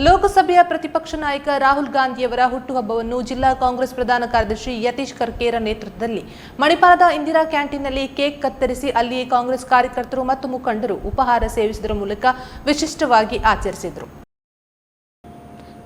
ಲೋಕಸಭೆಯ ಪ್ರತಿಪಕ್ಷ ನಾಯಕ ರಾಹುಲ್ ಗಾಂಧಿಯವರ ಹುಟ್ಟುಹಬ್ಬವನ್ನು ಜಿಲ್ಲಾ ಕಾಂಗ್ರೆಸ್ ಪ್ರಧಾನ ಕಾರ್ಯದರ್ಶಿ ಯತೀಶ್ ಕರ್ಕೇರ ನೇತೃತ್ವದಲ್ಲಿ ಮಣಿಪಾಲದ ಇಂದಿರಾ ಕ್ಯಾಂಟೀನ್ನಲ್ಲಿ ಕೇಕ್ ಕತ್ತರಿಸಿ ಅಲ್ಲಿಯೇ ಕಾಂಗ್ರೆಸ್ ಕಾರ್ಯಕರ್ತರು ಮತ್ತು ಮುಖಂಡರು ಉಪಹಾರ ಸೇವಿಸುವುದರ ಮೂಲಕ ವಿಶಿಷ್ಟವಾಗಿ ಆಚರಿಸಿದರು.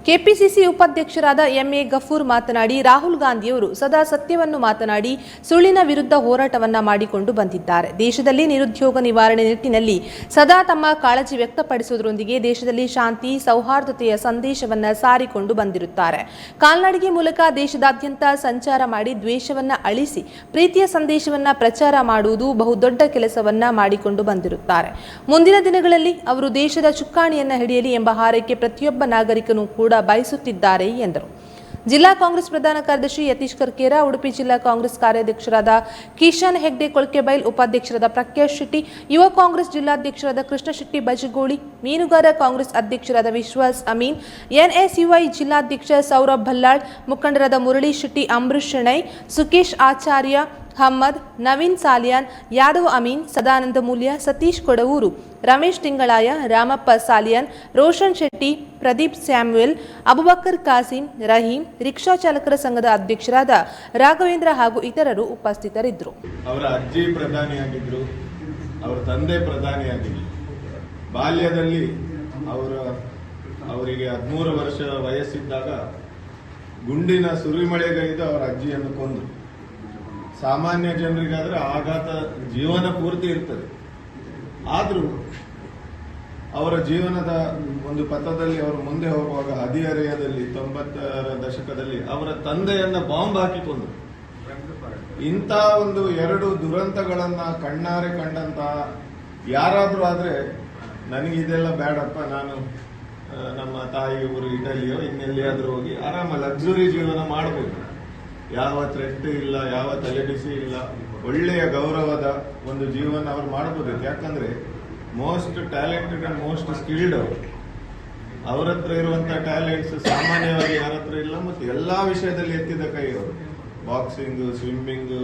ಕೆಪಿಸಿಸಿ ಉಪಾಧ್ಯಕ್ಷರಾದ ಎಂಎ ಗಫೂರ್ ಮಾತನಾಡಿ, ರಾಹುಲ್ ಗಾಂಧಿಯವರು ಸದಾ ಸತ್ಯವನ್ನು ಮಾತನಾಡಿ, ಸುಳ್ಳಿನ ವಿರುದ್ಧ ಹೋರಾಟವನ್ನ ಮಾಡಿಕೊಂಡು ಬಂದಿದ್ದಾರೆ. ದೇಶದಲ್ಲಿ ನಿರುದ್ಯೋಗ ನಿವಾರಣೆ ನಿಟ್ಟಿನಲ್ಲಿ ಸದಾ ತಮ್ಮ ಕಾಳಜಿ ವ್ಯಕ್ತಪಡಿಸುವುದರೊಂದಿಗೆ ದೇಶದಲ್ಲಿ ಶಾಂತಿ, ಸೌಹಾರ್ದತೆಯ ಸಂದೇಶವನ್ನ ಸಾರಿಕೊಂಡು ಬಂದಿರುತ್ತಾರೆ. ಕಾಲ್ನಡಿಗೆ ಮೂಲಕ ದೇಶದಾದ್ಯಂತ ಸಂಚಾರ ಮಾಡಿ ದ್ವೇಷವನ್ನ ಅಳಿಸಿ, ಪ್ರೀತಿಯ ಸಂದೇಶವನ್ನ ಪ್ರಚಾರ ಮಾಡುವುದು ಬಹುದೊಡ್ಡ ಕೆಲಸವನ್ನ ಮಾಡಿಕೊಂಡು ಬಂದಿರುತ್ತಾರೆ. ಮುಂದಿನ ದಿನಗಳಲ್ಲಿ ಅವರು ದೇಶದ ಚುಕ್ಕಾಣಿಯನ್ನ ಹಿಡಿಯಲಿ ಎಂಬ ಹಾರೈಕೆ ಪ್ರತಿಯೊಬ್ಬ ನಾಗರಿಕನೂ ಕೂಡ ಬಯಸುತ್ತಿದ್ದಾರೆ ಎಂದರು. ಜಿಲ್ಲಾ ಕಾಂಗ್ರೆಸ್ ಪ್ರಧಾನ ಕಾರ್ಯದರ್ಶಿ ಯತೀಶ್ ಕರ್ಕೇರ, ಉಡುಪಿ ಜಿಲ್ಲಾ ಕಾಂಗ್ರೆಸ್ ಕಾರ್ಯಾಧ್ಯಕ್ಷರಾದ ಕಿಶನ್ ಹೆಗ್ಡೆ ಕೊಳ್ಕೆಬೈಲ್ ಉಪಾಧ್ಯಕ್ಷರಾದ ಪ್ರಕಾಶ್ ಶೆಟ್ಟಿ, ಯುವ ಕಾಂಗ್ರೆಸ್ ಜಿಲ್ಲಾಧ್ಯಕ್ಷರಾದ ಕೃಷ್ಣ ಶೆಟ್ಟಿ ಬಜಗೋಳಿ ಮೀನುಗಾರ ಕಾಂಗ್ರೆಸ್ ಅಧ್ಯಕ್ಷರಾದ ವಿಶ್ವಾಸ್ ಅಮೀನ್, ಎನ್ಎಸ್ಯುಐ ಜಿಲ್ಲಾಧ್ಯಕ್ಷ ಸೌರಭ್ ಭಲ್ಲಾಳ್, ಮುಖಂಡರಾದ ಮುರಳಿ ಶೆಟ್ಟಿ ಅಂಬರೀಶ್ ಶೆಣೈ, ಸುಕೇಶ್ ಆಚಾರ್ಯ ಹಮ್ಮದ್ ನವೀನ್ ಸಾಲಿಯಾನ್, ಯಾದವ್ ಅಮೀನ್, ಸದಾನಂದ ಮೂಲ್ಯ, ಸತೀಶ್ ಕೊಡವೂರು, ರಮೇಶ್ ತಿಂಗಳಾಯ, ರಾಮಪ್ಪ ಸಾಲಿಯಾನ್, ರೋಷನ್ ಶೆಟ್ಟಿ, ಪ್ರದೀಪ್ ಸ್ಯಾಮ್ಯುಯಲ್ ಅಬುಬಕ್ಕರ್ ಕಾಸಿಂ, ರಹೀಂ, ರಿಕ್ಷಾ ಚಾಲಕರ ಸಂಘದ ಅಧ್ಯಕ್ಷರಾದ ರಾಘವೇಂದ್ರ ಹಾಗೂ ಇತರರು ಉಪಸ್ಥಿತರಿದ್ದರು. ಅವರ ಅಜ್ಜಿ ಪ್ರಧಾನಿಯಾಗಿದ್ದರು ಅವರ ತಂದೆ ಪ್ರಧಾನಿಯಾಗಿದ್ದರು ಬಾಲ್ಯದಲ್ಲಿ ಅವರ, ಅವರಿಗೆ ಹದಿಮೂರು ವರ್ಷ ವಯಸ್ಸಿದ್ದಾಗ ಗುಂಡಿನ ಸುರಿಮಳೆಗೈದು ಅವರ ಅಜ್ಜಿಯನ್ನು ಕೊಂದರು. ಸಾಮಾನ್ಯ ಜನರಿಗಾದ್ರೆ ಆಘಾತ ಜೀವನ ಪೂರ್ತಿ ಇರ್ತದೆ. ಆದರೂ ಅವರ ಜೀವನದ ಒಂದು ಪಥದಲ್ಲಿ ಅವರು ಮುಂದೆ ಹೋಗುವಾಗ ಹದಿಹರೆಯದಲ್ಲಿ, ತೊಂಬತ್ತರ ದಶಕದಲ್ಲಿ ಅವರ ತಂದೆಯನ್ನ ಬಾಂಬ್ ಹಾಕಿಕೊಂಡರು ಇಂಥ ಒಂದು ಎರಡು ದುರಂತಗಳನ್ನ ಕಣ್ಣಾರೆ ಕಂಡಂತ ಯಾರಾದರೂ ಆದರೆ ನನಗೆ ಇದೆಲ್ಲ ಬೇಡಪ್ಪ ನಾನು ನಮ್ಮ ತಾಯಿ ಊರು ಇಟಲಿಯೋ ಇನ್ನೆಲ್ಲಿಯಾದರೂ ಹೋಗಿ ಆರಾಮ ಲಕ್ಸುರಿ ಜೀವನ ಮಾಡಬಹುದು ಯಾವ ಥ್ರೆಟ್ ಇಲ್ಲ, ಯಾವ ತಲೆಬಿಸಿ ಇಲ್ಲ, ಒಳ್ಳೆಯ ಗೌರವದ ಒಂದು ಜೀವನ ಅವ್ರು ಮಾಡಬಹುದು ಯಾಕಂದ್ರೆ most talented and most skilled ಅವರು. ಅವ್ರ ಹತ್ರ ಇರುವಂತ ಟ್ಯಾಲೆಂಟ್ಸ್ ಸಾಮಾನ್ಯವಾಗಿ ಯಾರ ಹತ್ರ ಇಲ್ಲ, ಮತ್ತೆ ಎಲ್ಲಾ ವಿಷಯದಲ್ಲಿ ಎತ್ತಿದ ಕೈ ಅವರು. ಬಾಕ್ಸಿಂಗ್ ಸ್ವಿಮ್ಮಿಂಗ್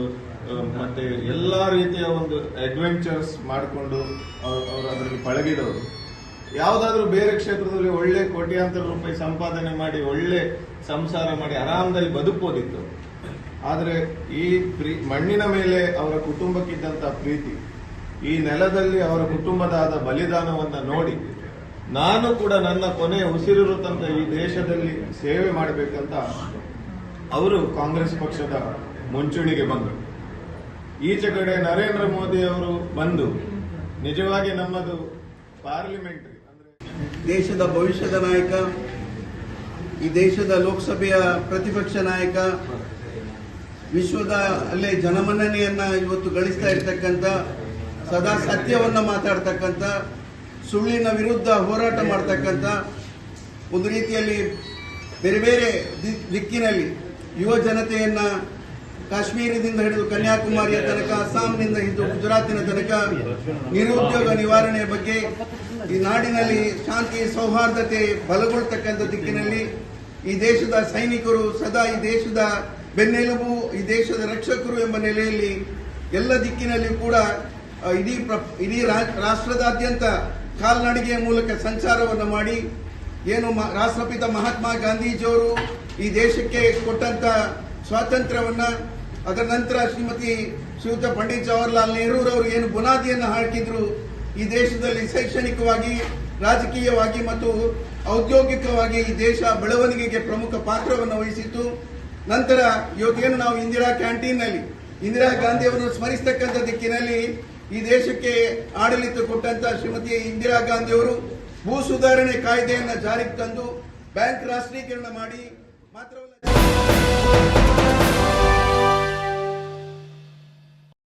ಮತ್ತೆ ಎಲ್ಲಾ ರೀತಿಯ ಒಂದು ಅಡ್ವೆಂಚರ್ಸ್ ಮಾಡಿಕೊಂಡು ಅವರು ಅದರಲ್ಲಿ ಪಳಗಿದವರು. ಯಾವ್ದಾದ್ರು ಬೇರೆ ಕ್ಷೇತ್ರದಲ್ಲಿ ಒಳ್ಳೆ ಕೋಟ್ಯಾಂತರ ರೂಪಾಯಿ ಸಂಪಾದನೆ ಮಾಡಿ, ಒಳ್ಳೆ ಸಂಸಾರ ಮಾಡಿ ಆರಾಮದಲ್ಲಿ ಬದುಕಬಹುದಿತ್ತು ಆದ್ರೆ ಈ ಮಣ್ಣಿನ ಮೇಲೆ ಅವರ ಕುಟುಂಬಕ್ಕಿದ್ದಂಥ ಪ್ರೀತಿ, ಈ ನೆಲದಲ್ಲಿ ಅವರ ಕುಟುಂಬದಾದ ಬಲಿದಾನವನ್ನು ನೋಡಿ ನಾನು ಕೂಡ ನನ್ನ ಕೊನೆಯ ಉಸಿರಿರೋ ತನಕ ಈ ದೇಶದಲ್ಲಿ ಸೇವೆ ಮಾಡಬೇಕಂತ ಅವರು ಕಾಂಗ್ರೆಸ್ ಪಕ್ಷದ ಮುಂಚೂಣಿಗೆ ಬಂದರು. ಈಚೆ ಕಡೆ ನರೇಂದ್ರ ಮೋದಿ ಅವರು ಬಂದು ನಿಜವಾಗಿ ನಮ್ಮದು ಪಾರ್ಲಿಮೆಂಟ್ ದೇಶದ ಭವಿಷ್ಯದ ನಾಯಕ, ಈ ದೇಶದ ಲೋಕಸಭೆಯ ಪ್ರತಿಪಕ್ಷ ನಾಯಕ ವಿಶ್ವದ ಅಲ್ಲೇ ಜನಮನ್ನಣೆಯನ್ನ ಇವತ್ತು ಗಳಿಸ್ತಾ ಇರ್ತಕ್ಕಂಥ, ಸದಾ ಸತ್ಯವನ್ನ ಮಾತಾಡ್ತಕ್ಕಂಥ, ಸುಳ್ಳಿನ ವಿರುದ್ಧ ಹೋರಾಟ ಮಾಡ್ತಕ್ಕಂಥ ಒಂದು ರೀತಿಯಲ್ಲಿ ಬೇರೆ ಬೇರೆ ದಿಕ್ಕಿನಲ್ಲಿ ಯುವ ಜನತೆಯನ್ನ ಕಾಶ್ಮೀರದಿಂದ ಹಿಡಿದು ಕನ್ಯಾಕುಮಾರಿಯ ತನಕ, ಅಸ್ಸಾಂನಿಂದ ಹಿಡಿದು ಗುಜರಾತಿನ ತನಕ ನಿರುದ್ಯೋಗ ನಿವಾರಣೆಯ ಬಗ್ಗೆ ಈ ನಾಡಿನಲ್ಲಿ ಶಾಂತಿ, ಸೌಹಾರ್ದತೆ ಬಲಗೊಳ್ತಕ್ಕಂಥ ದಿಕ್ಕಿನಲ್ಲಿ ಈ ದೇಶದ ಸೈನಿಕರು ಸದಾ ಈ ದೇಶದ ಬೆನ್ನೆಲುಬು ಈ ದೇಶದ ರಕ್ಷಕರು ಎಂಬ ನೆಲೆಯಲ್ಲಿ ಎಲ್ಲ ದಿಕ್ಕಿನಲ್ಲಿ ಕೂಡ ಇಡೀ ಪ್ರ- ಇಡೀ ರಾಷ್ಟ್ರದಾದ್ಯಂತ ಕಾಲ್ನಡಿಗೆಯ ಮೂಲಕ ಸಂಚಾರವನ್ನು ಮಾಡಿ, ಏನು ರಾಷ್ಟ್ರಪಿತ ಮಹಾತ್ಮ ಗಾಂಧೀಜಿಯವರು ಈ ದೇಶಕ್ಕೆ ಕೊಟ್ಟಂತ ಸ್ವಾತಂತ್ರ್ಯವನ್ನ, ಅದರ ನಂತರ ಶ್ರೀಮತಿ ಶ್ರೀಯುತ ಪಂಡಿತ್ ಜವಾಹರ್ಲಾಲ್ ನೆಹರೂರವರು ಏನು ಬುನಾದಿಯನ್ನು ಹಾಕಿದ್ರು, ಈ ದೇಶದಲ್ಲಿ ಶೈಕ್ಷಣಿಕವಾಗಿ, ರಾಜಕೀಯವಾಗಿ ಮತ್ತು ಔದ್ಯೋಗಿಕವಾಗಿ ಈ ದೇಶ ಬೆಳವಣಿಗೆಗೆ ಪ್ರಮುಖ ಪಾತ್ರವನ್ನು ವಹಿಸಿತ್ತು. ನಂತರ ಇವತ್ತೇನು ನಾವು ಇಂದಿರಾ ಕ್ಯಾಂಟೀನ್ನಲ್ಲಿ, ಇಂದಿರಾ ಗಾಂಧಿ ಅವರನ್ನು ಸ್ಮರಿಸತಕ್ಕಂಥ ದಿಕ್ಕಿನಲ್ಲಿ ಈ ದೇಶಕ್ಕೆ ಆಡಳಿತ ಕೊಟ್ಟಂತ ಶ್ರೀಮತಿ ಇಂದಿರಾ ಗಾಂಧಿ ಅವರು ಭೂ ಸುಧಾರಣೆ ಕಾಯ್ದೆಯನ್ನು ಜಾರಿಗೆ ತಂದು ಬ್ಯಾಂಕ್ ರಾಷ್ಟ್ರೀಕರಣ ಮಾಡಿ ಮಾತ್ರವಲ್ಲ